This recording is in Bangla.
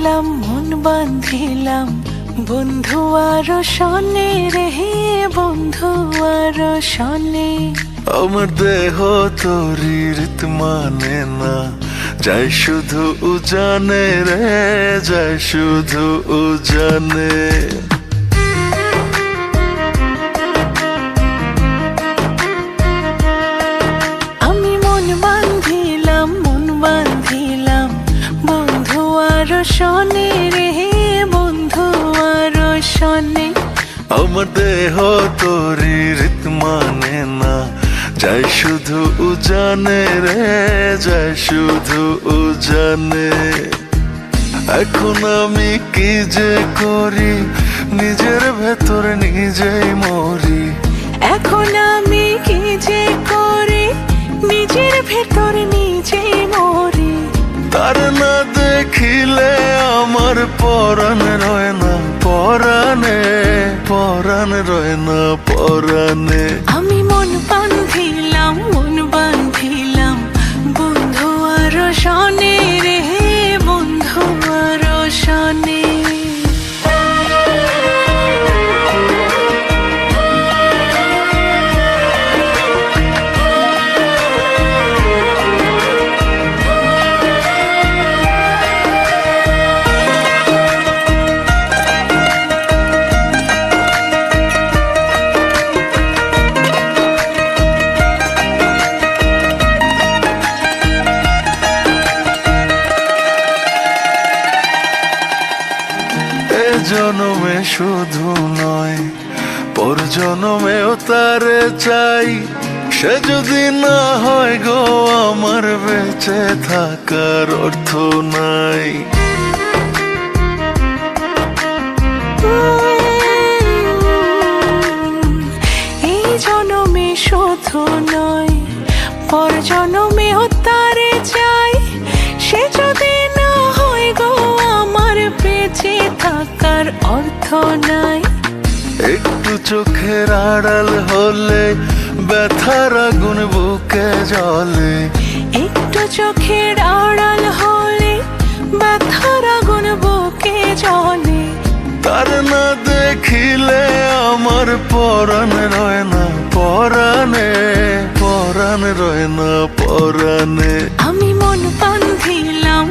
দিলাম মন বাঁধিলাম। বন্ধু আর শনি রে বন্ধু আর শনি। আমার দেহ তোরি ঋত মানে না। যাই শুধু উজানে রে, যাই শুধু উজানে। শনে রে বন্ধু আর শনে। আমার দেহ তরির মানে না। যাই শুধু উজানে রে যাই শুধু উজানে। এখন আমি কি যে করি? নিজের ভেতর নিজেই মরি। এখন আমি কি যে করি? নিজের ভেতর নিজে মরি। তার না দেখিলে আমার পরাণ রয় না পরাণে পরাণ রয় না পরাণে। আমি জনমে শুধু নয় পর জনমেও তারে চাই। সে যদি না হয় গো আমার বেঁচে থাকার অর্থ নাই। এই জনমে শুধু নয় পর জনমেও নাই একটু চোখের আড়াল হলে ব্যথার আগুন বুকে জলে। একটু চোখের আড়াল হলে ব্যথার আগুন বুকে জলে। তার না দেখিলে আমার পরাণ রয় না পরাণে পরাণ রয় না পরাণে। আমি মন বান্ধিলাম